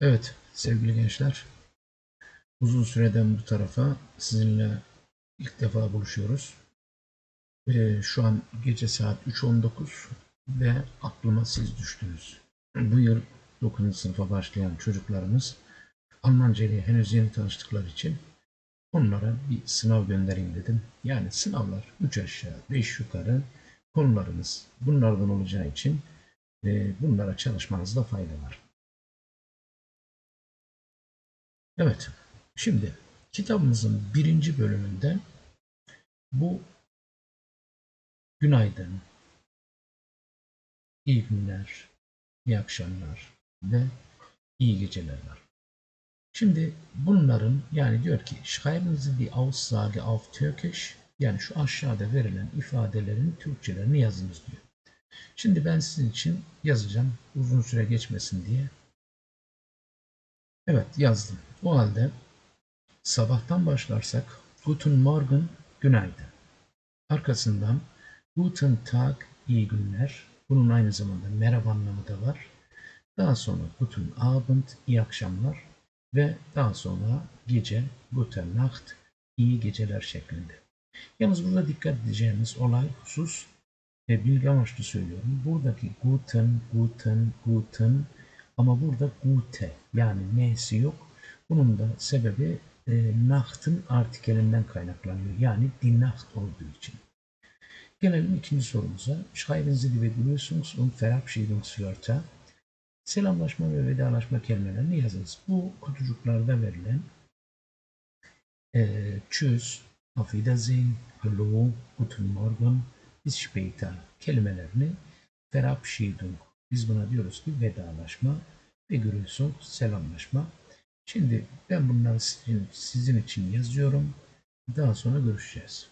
Evet sevgili gençler. Uzun süreden bu tarafa sizinle ilk defa buluşuyoruz. Ee, şu an gece saat 3.19 ve aklıma siz düştünüz. Bu yıl 9. sınıfa başlayan çocuklarımız Almanca ile henüz yeni tanıştıkları için onlara bir sınav göndereyim dedim. Yani sınavlar 3 aşağı 5 yukarı konularımız bunlardan olacağı için e, bunlara çalışmanızda fayda var. Evet, şimdi kitabımızın birinci bölümünde bu günaydın, iyi günler, iyi akşamlar ve iyi geceler var. Şimdi bunların yani diyor ki schreiben Sie die Aussage auf yani şu aşağıda verilen ifadelerin Türkçelerini yazınız diyor. Şimdi ben sizin için yazacağım uzun süre geçmesin diye. Evet yazdım. O halde sabahtan başlarsak Guten Morgen günaydın. Arkasından Guten Tag iyi günler. Bunun aynı zamanda merhaba anlamı da var. Daha sonra Guten Abend iyi akşamlar ve daha sonra gece Guten Nacht iyi geceler şeklinde. Yalnız burada dikkat edeceğimiz olay husus ve bilgi amaçlı söylüyorum. Buradaki Guten, Guten, Guten ama burada Gute yani n'si yok bunun da sebebi e, Nacht'ın artikelinden kaynaklanıyor. Yani die Nacht olduğu için. Gelelim ikinci sorumuza. Schreiben Sie die Begrüßungs- und Verabschiedungswörter. Selamlaşma ve vedalaşma kelimelerini yazınız. Bu kutucuklarda verilen e, Tschüss, Auf Wiedersehen, Hallo, Guten Morgen, Bis später kelimelerini Verabschiedung. Biz buna diyoruz ki vedalaşma, Begrüßung, selamlaşma. Şimdi ben bunları sizin, sizin için yazıyorum. Daha sonra görüşeceğiz.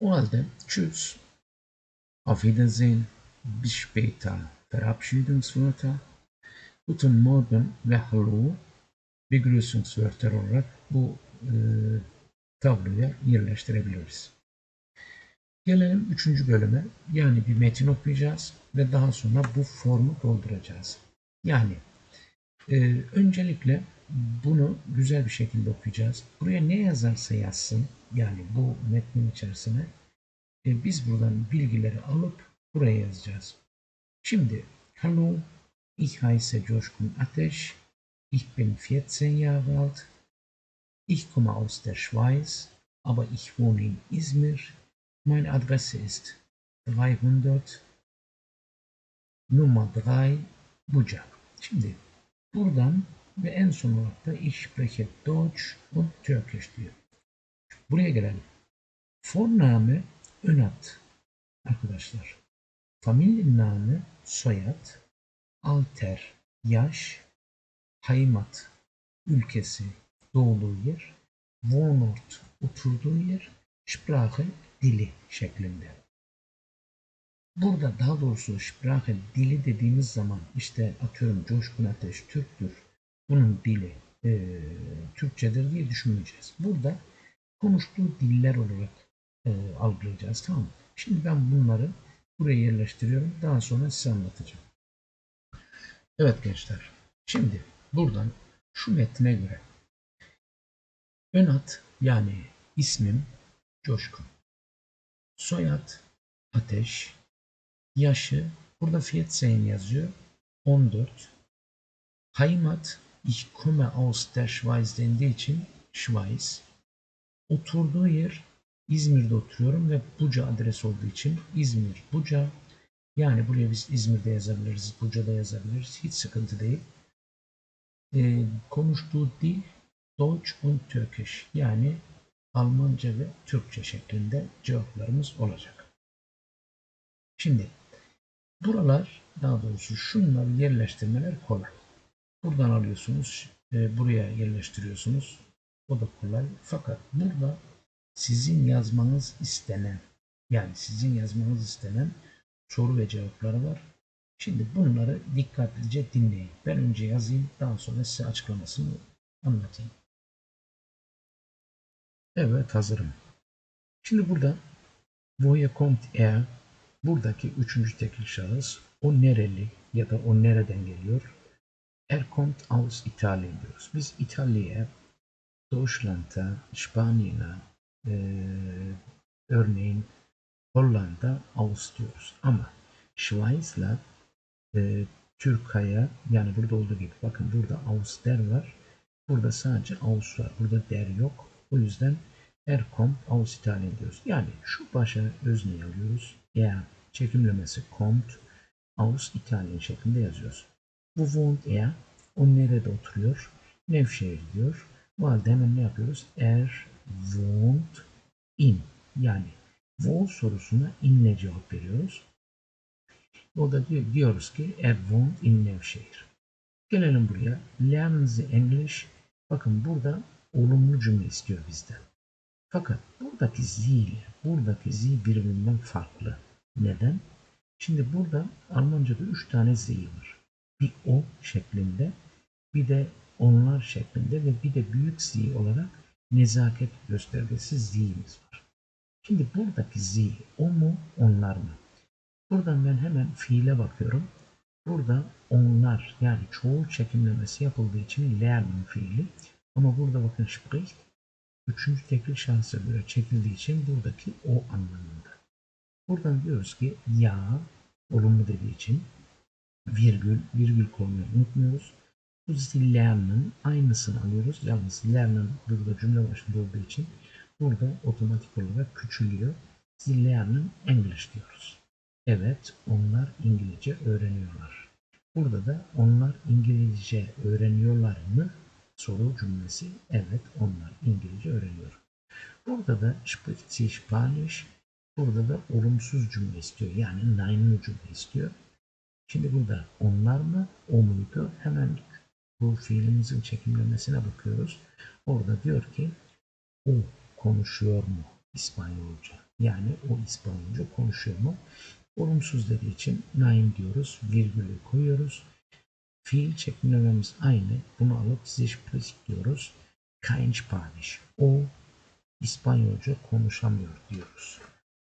O halde tschüss, auf Wiedersehen, bis später, Verabschiedungswörter, Guten Morgen ve Hallo Begrüßungswörter olarak bu e, tabloya yerleştirebiliriz. Gelelim üçüncü bölüme. Yani bir metin okuyacağız ve daha sonra bu formu dolduracağız. Yani ee, öncelikle bunu güzel bir şekilde okuyacağız. Buraya ne yazarsa yazsın, yani bu metnin içerisine e, biz buradan bilgileri alıp buraya yazacağız. Şimdi, Hallo, ich heiße Coşkun Ateş, ich bin 14 Jahre alt, ich komme aus der Schweiz, aber ich wohne in Izmir, meine Adresse ist 300 Nummer 3 Buca. Şimdi Buradan ve en son olarak da Ich spreche Deutsch und Türkisch diyor. Buraya gelelim. Vorname ön ad arkadaşlar. Familienname soyad, alter yaş, heimat ülkesi doğduğu yer, Wohnort oturduğu yer, Sprache dili şeklinde. Burada daha doğrusu Sprache dili dediğimiz zaman işte atıyorum Coşkun Ateş Türktür. Bunun dili e, Türkçedir diye düşünmeyeceğiz. Burada konuştuğu diller olarak e, algılayacağız. Tamam Şimdi ben bunları buraya yerleştiriyorum. Daha sonra size anlatacağım. Evet gençler. Şimdi buradan şu metne göre ön ad yani ismim Coşkun. Soyad Ateş Yaşı, burada Vierzehn yazıyor. 14. Heimat, ich komme aus der Schweiz dendiği için Schweiz. Oturduğu yer İzmir'de oturuyorum ve Buca adres olduğu için İzmir, Buca. Yani buraya biz İzmir'de yazabiliriz, Buca'da yazabiliriz. Hiç sıkıntı değil. Ee, konuştuğu dil Deutsch und Türkisch yani Almanca ve Türkçe şeklinde cevaplarımız olacak. Şimdi Buralar daha doğrusu şunları yerleştirmeler kolay. Buradan alıyorsunuz, e, buraya yerleştiriyorsunuz. O da kolay. Fakat burada sizin yazmanız istenen, yani sizin yazmanız istenen soru ve cevapları var. Şimdi bunları dikkatlice dinleyin. Ben önce yazayım, daha sonra size açıklamasını anlatayım. Evet, hazırım. Şimdi burada Voya kommt er Buradaki üçüncü tekil şahıs o nereli ya da o nereden geliyor? Er kommt aus Italien diyoruz. Biz İtalya'ya, Deutschland'a, Spanya'ya, e, örneğin Hollanda, aus diyoruz. Ama Schweiz'la e, Türkiye yani burada olduğu gibi bakın burada aus der var. Burada sadece aus var. Burada der yok. O yüzden er kommt aus Italien diyoruz. Yani şu başa özneyi alıyoruz. Er çekimlemesi kommt aus Italien şeklinde yazıyoruz. Bu wohnt er. O nerede oturuyor? Nevşehir diyor. Bu halde hemen ne yapıyoruz? Er wohnt in. Yani wo sorusuna inle cevap veriyoruz. O da diyor, diyoruz ki er wohnt in Nevşehir. Gelelim buraya. Lernen Sie English. Bakın burada olumlu cümle istiyor bizden. Fakat buradaki Sie ile buradaki Sie birbirinden farklı. Neden? Şimdi burada Almanca'da üç tane Sie var. Bir o şeklinde, bir de onlar şeklinde ve bir de büyük Sie olarak nezaket göstergesi Z'imiz var. Şimdi buradaki Z o mu onlar mı? Buradan ben hemen fiile bakıyorum. Burada onlar yani çoğul çekimlemesi yapıldığı için lernen fiili. Ama burada bakın spricht üçüncü tekil şansa göre çekildiği için buradaki o anlamında. Buradan diyoruz ki ya olumlu dediği için virgül, virgül koymayı unutmuyoruz. Bu lernen aynısını alıyoruz. Yalnız lernen burada cümle başında olduğu için burada otomatik olarak küçülüyor. Lernen English diyoruz. Evet, onlar İngilizce öğreniyorlar. Burada da onlar İngilizce öğreniyorlar mı? Soru cümlesi. Evet, onlar İngilizce öğreniyor. Burada da spricht Spanisch. Burada da olumsuz cümle istiyor. Yani nein'li cümle istiyor. Şimdi burada onlar mı, o muydu? Hemen bu fiilimizin çekimlemesine bakıyoruz. Orada diyor ki o konuşuyor mu İspanyolca? Yani o İspanyolca konuşuyor mu? Olumsuz dediği için nein diyoruz. Virgülü koyuyoruz. Fiil çekimlememiz aynı. Bunu alıp sie spricht diyoruz. Kein Spanisch. O İspanyolca konuşamıyor diyoruz.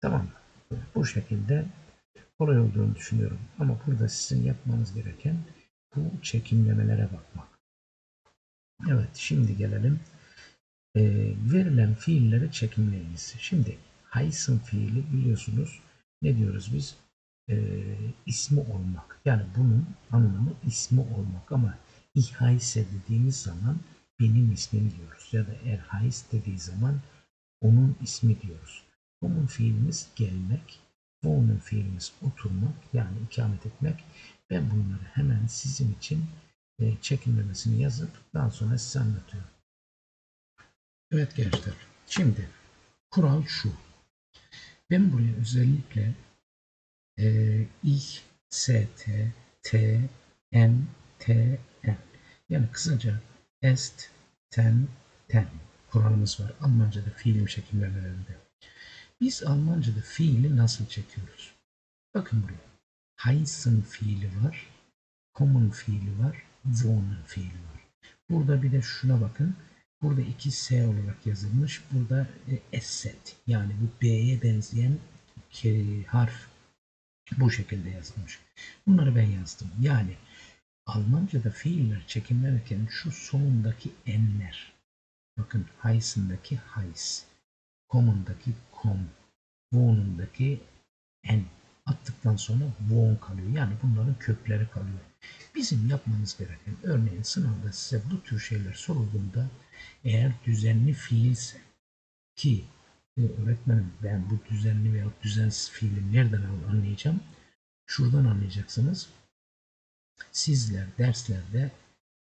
Tamam mı? Bu şekilde kolay olduğunu düşünüyorum. Ama burada sizin yapmanız gereken bu çekimlemelere bakmak. Evet şimdi gelelim. E, verilen fiilleri çekimleyiniz. Şimdi heißen fiili biliyorsunuz ne diyoruz biz? E, ismi olmak. Yani bunun anlamı ismi olmak ama heiße dediğimiz zaman benim ismim diyoruz. Ya da er heiß dediği zaman onun ismi diyoruz. Onun fiilimiz gelmek, wohnen fiilimiz oturmak yani ikamet etmek. Ben bunları hemen sizin için e, çekilmemesini yazıp daha sonra size anlatıyorum. Evet gençler. Şimdi kural şu. Ben buraya özellikle e, ich, st, t, n, t, n yani kısaca est, ten, ten kuralımız var. Almanca'da fiilim çekimlemelerinde. Biz Almanca'da fiili nasıl çekiyoruz? Bakın buraya. Heißen fiili var. Kommen fiili var. Wohnen fiili var. Burada bir de şuna bakın. Burada iki S olarak yazılmış. Burada e, esset yani bu B'ye benzeyen harf bu şekilde yazılmış. Bunları ben yazdım. Yani Almanca'da fiiller çekimlenirken şu sonundaki enler. Bakın heiß'ındaki heiß, common'daki com, wohn'undaki en attıktan sonra wohn kalıyor. Yani bunların kökleri kalıyor. Bizim yapmamız gereken örneğin sınavda size bu tür şeyler sorulduğunda eğer düzenli fiilse ki öğretmenim ben bu düzenli veya düzensiz fiili nereden anlayacağım? Şuradan anlayacaksınız. Sizler derslerde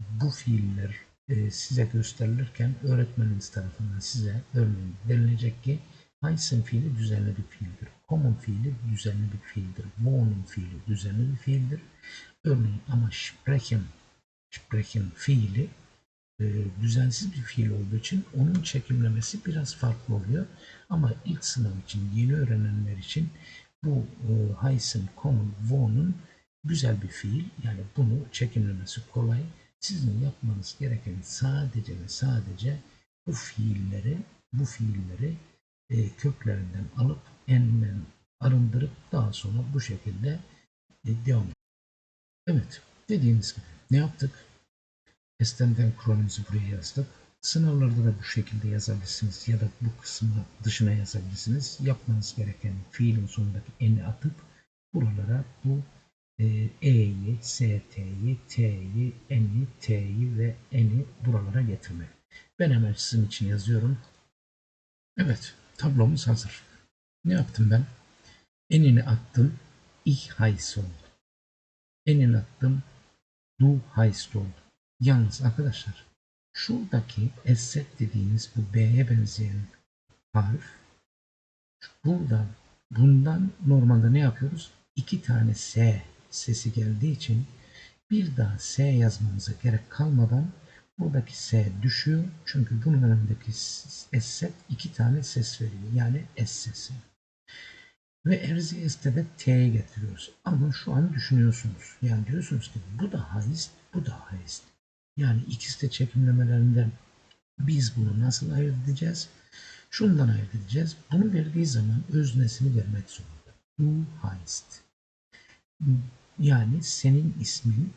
bu fiiller e, size gösterilirken öğretmeniniz tarafından size örneğin denilecek ki Heißen fiili düzenli bir fiildir. Kommen fiili düzenli bir fiildir. Wohnen fiili düzenli bir fiildir. Örneğin ama sprechen, sprechen fiili e, düzensiz bir fiil olduğu için onun çekimlemesi biraz farklı oluyor. Ama ilk sınav için, yeni öğrenenler için bu e, heißen, kommen, wohnen güzel bir fiil. Yani bunu çekimlemesi kolay. Sizin yapmanız gereken sadece ve sadece bu fiilleri, bu fiilleri e, köklerinden alıp enden arındırıp daha sonra bu şekilde e, devam Evet, dediğimiz gibi ne yaptık? Estemden Kur'an'ımızı buraya yazdık. Sınavlarda da bu şekilde yazabilirsiniz ya da bu kısmı dışına yazabilirsiniz. Yapmanız gereken fiilin sonundaki eni atıp buralara bu e, E'yi, ST'yi, T'yi, N'i, T'yi ve N'i buralara getirmek. Ben hemen sizin için yazıyorum. Evet, tablomuz hazır. Ne yaptım ben? Enini attım, ich heiße oldu. Enini attım, du heißt oldu. Yalnız arkadaşlar, şuradaki esset dediğimiz bu B'ye benzeyen harf, burada bundan normalde ne yapıyoruz? İki tane S sesi geldiği için bir daha S yazmamıza gerek kalmadan buradaki S düşüyor. Çünkü bunun önündeki S iki tane ses veriyor. Yani S sesi. Ve Erzi de T'ye getiriyoruz. Ama şu an düşünüyorsunuz. Yani diyorsunuz ki bu da haist, bu da haist. Yani ikisi de çekimlemelerinde biz bunu nasıl ayırt edeceğiz? Şundan ayırt edeceğiz. Bunu verdiği zaman öznesini vermek zorunda. Du heißt. Yani senin ismin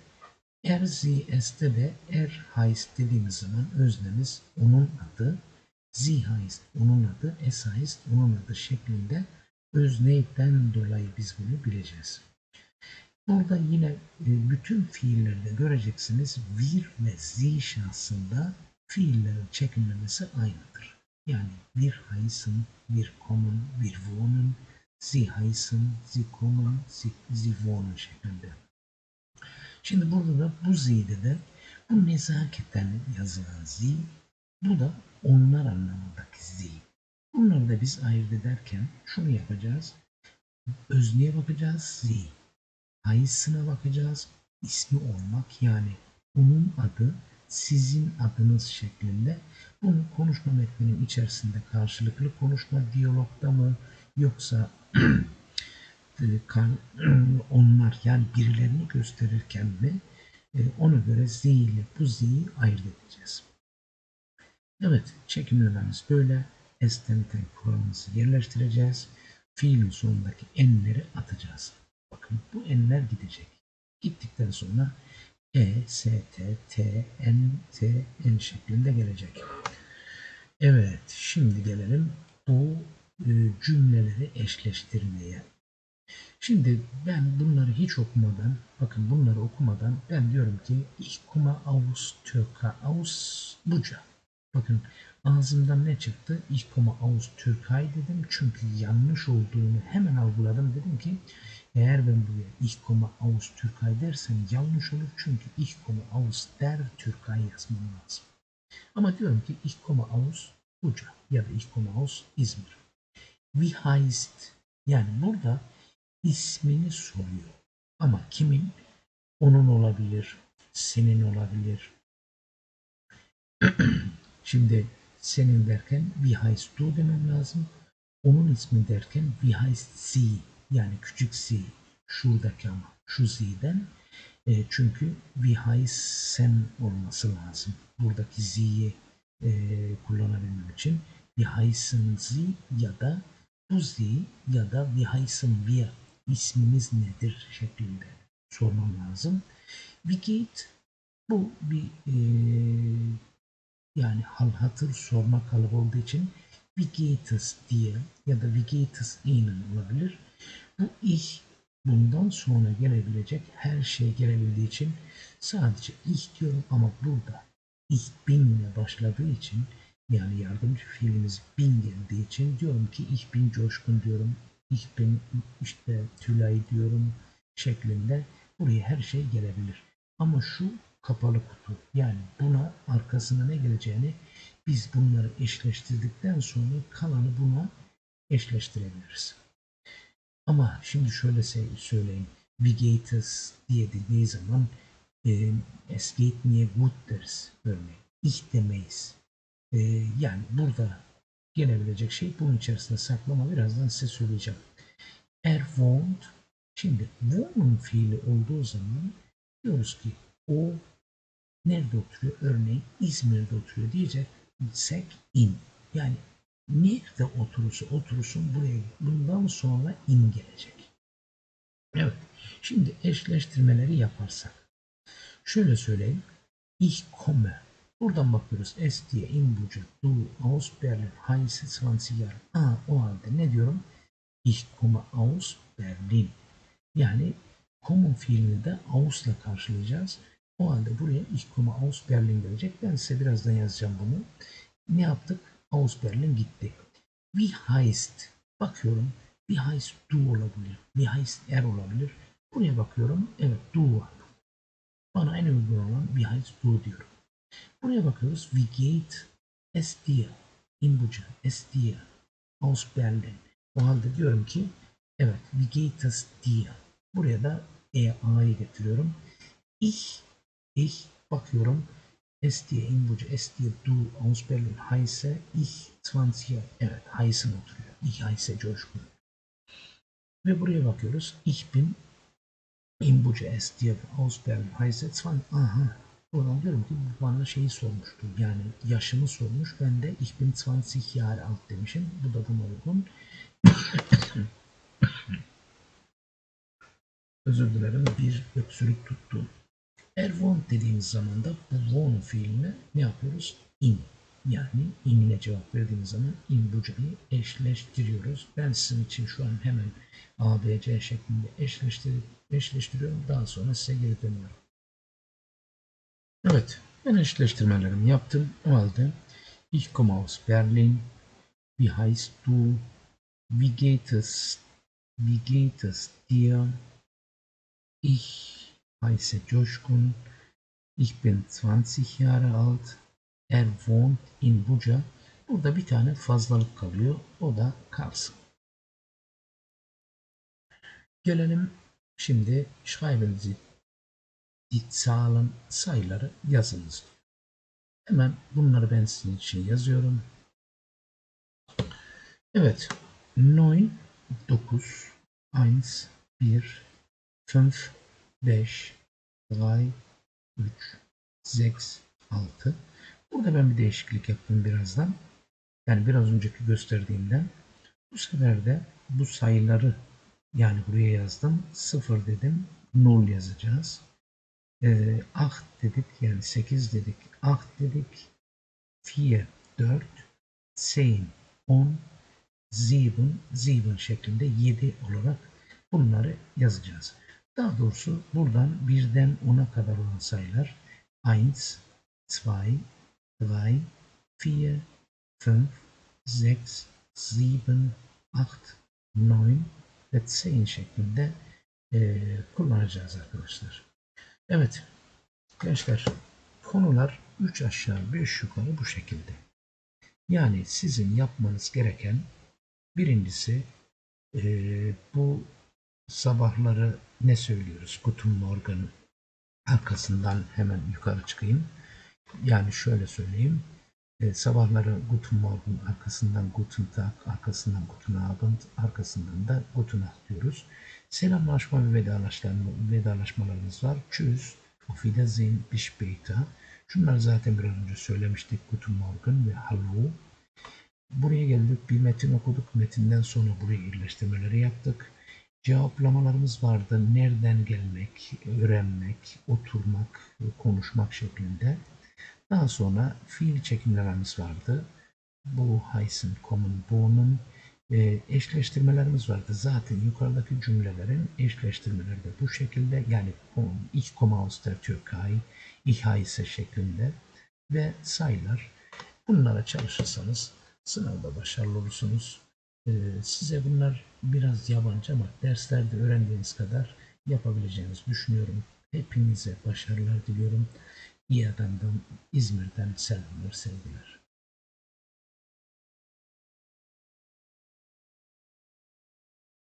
Erzi este de er heißt dediğimiz zaman öznemiz onun adı, sie heißt onun adı, es heißt onun adı şeklinde özneyden dolayı biz bunu bileceğiz. Burada yine e, bütün fiillerde göreceksiniz wir ve sie şansında fiillerin çekimlemesi aynıdır. Yani wir heißen, wir kommen, wir wohnen, sie heißen, sie kommen, sie, sie wohnen şeklinde. Şimdi burada da bu z'de de bu nezaketen yazılan z, bu da onlar anlamındaki z. Bunları da biz ayırt ederken şunu yapacağız. Özneye bakacağız z. Hayısına bakacağız. ismi olmak yani onun adı sizin adınız şeklinde bunu konuşma metninin içerisinde karşılıklı konuşma diyalogda mı yoksa e, onlar yani birilerini gösterirken mi e, ona göre z ile bu z'yi ayırt edeceğiz. Evet çekimlememiz böyle. Estemten kuralımızı yerleştireceğiz. Fiilin sonundaki enleri atacağız. Bakın bu enler gidecek. Gittikten sonra E, S, T, T, N, T, N şeklinde gelecek. Evet, şimdi gelelim bu e, cümleleri eşleştirmeye. Şimdi ben bunları hiç okumadan, bakın bunları okumadan ben diyorum ki ich komme aus Türkei, aus Buca. Bakın ağzımdan ne çıktı? Ich komme aus Türkei dedim çünkü yanlış olduğunu hemen algıladım. Dedim ki eğer ben buraya ich komme aus Türkei dersem yanlış olur çünkü ich komme aus der Türkei yazmam lazım. Ama diyorum ki ich komme aus Buca ya da ich komme aus İzmir. Wie heißt yani burada ismini soruyor. Ama kimin? Onun olabilir, senin olabilir. Şimdi senin derken wie heißt du demem lazım. Onun ismi derken wie heißt sie yani küçük sie şuradaki ama şu z'den e, çünkü heißt sen olması lazım. Buradaki z'yi e, kullanabilmem için heißen sie ya da bu z ya da wie heißen wir isminiz nedir şeklinde sormam lazım. Wie bu bir e, yani hal hatır sorma kalıbı olduğu için wie diye ya da wie Ihnen olabilir. İch bundan sonra gelebilecek her şey gelebildiği için sadece ich diyorum ama burada ich bin ile başladığı için yani yardımcı fiilimiz bin geldiği için diyorum ki ich bin coşkun diyorum. Ich bin işte Tülay diyorum şeklinde buraya her şey gelebilir. Ama şu kapalı kutu yani buna arkasına ne geleceğini biz bunları eşleştirdikten sonra kalanı buna eşleştirebiliriz. Ama şimdi şöyle söyleyeyim. Vigatus diye dediği zaman e, es geht mir gut deriz örneğin. Ich demeyiz. E, yani burada gelebilecek şey bunun içerisinde saklama birazdan size söyleyeceğim. Er wohnt şimdi wohn'un fiili olduğu zaman diyoruz ki o nerede oturuyor? Örneğin İzmir'de oturuyor diyeceksek in. Yani nerede oturursa oturursun buraya bundan sonra in gelecek. Evet. Şimdi eşleştirmeleri yaparsak. Şöyle söyleyeyim. Ich komme. Buradan bakıyoruz. Es diye imbucu. Du aus Berlin. Heiße 20 Jahre. Aa, o halde ne diyorum? Ich komme aus Berlin. Yani kommen fiilini de aus'la karşılayacağız. O halde buraya ich komme aus Berlin gelecek. Ben size birazdan yazacağım bunu. Ne yaptık? Aus Berlin gitti. Wie heißt? Bakıyorum. Wie heißt du olabilir. Wie heißt er olabilir. Buraya bakıyorum. Evet du var. Bana en uygun olan wie heißt du diyorum. Buraya bakıyoruz. Wie geht es dir? İmbuca. Es dir. Aus Berlin. O halde diyorum ki evet wie geht es dir? Buraya da e a'yı getiriyorum. Ich ich bakıyorum. Es diye imbucu. Es diye du aus Berlin heiße ich 20 Evet heiße oturuyor. Ich heiße coşkun. Ve buraya bakıyoruz. Ich bin imbucu es diye aus Berlin heiße 20. Aha. Buradan diyorum ki bana şeyi sormuştu. Yani yaşımı sormuş. Ben de ich bin 20 Jahre alt demişim. Bu da buna uygun. Özür dilerim bir öksürük tuttu. Erwon dediğimiz zaman da bu won fiilini ne yapıyoruz? In. Yani in ile cevap verdiğimiz zaman in bucayı eşleştiriyoruz. Ben sizin için şu an hemen A, B, C şeklinde eşleştirip eşleştiriyorum. Daha sonra size geri dönüyorum. Evet, ben eşleştirmelerimi yaptım. O halde Ich komme aus Berlin. Wie heißt du? Wie geht es? Wie geht es dir? Ich heiße Coşkun. Ich bin 20 Jahre alt. Er wohnt in Buca. Burada bir tane fazlalık kalıyor. O da Kars. Gelelim şimdi schreiben Sie sayıları yazınız. Hemen bunları ben sizin için yazıyorum. Evet. 9, 9, 1, 1, 5, 5, 3, 3, 6, 6. Burada ben bir değişiklik yaptım birazdan. Yani biraz önceki gösterdiğimden. Bu sefer de bu sayıları yani buraya yazdım. 0 dedim. 0 yazacağız. Ee, 8 dedik yani 8 dedik. 8 dedik. 4, 4, 10, 10, 7, 7 şeklinde 7 olarak bunları yazacağız. Daha doğrusu buradan birden 10'a kadar olan sayılar 1, 2, 3, 4, 5, 6, 7, 8, 9 ve 10 şeklinde e, kullanacağız arkadaşlar. Evet gençler konular 3 aşağı 5 yukarı bu şekilde. Yani sizin yapmanız gereken birincisi e, bu sabahları ne söylüyoruz? Guten Morgen arkasından hemen yukarı çıkayım. Yani şöyle söyleyeyim. E, sabahları Guten Morgen arkasından Guten Tag, arkasından Guten Abend, arkasından da Guten Nacht diyoruz. Selamlaşma ve vedalaşma, vedalaşmalarımız var. Tschüss, auf Wiedersehen, bis später. Şunları zaten biraz önce söylemiştik. Guten Morgen ve Hallo. Buraya geldik, bir metin okuduk. Metinden sonra buraya birleştirmeleri yaptık cevaplamalarımız vardı. Nereden gelmek, öğrenmek, oturmak, konuşmak şeklinde. Daha sonra fiil çekimlememiz vardı. Bu heißen, kommen, wohnen e, eşleştirmelerimiz vardı. Zaten yukarıdaki cümlelerin eşleştirmeleri de bu şekilde. Yani ich komme aus der Türkei, ich heiße şeklinde ve sayılar. Bunlara çalışırsanız sınavda başarılı olursunuz. Ee, size bunlar biraz yabancı ama derslerde öğrendiğiniz kadar yapabileceğinizi düşünüyorum. Hepinize başarılar diliyorum. İyi adamdan İzmir'den selamlar sevgiler.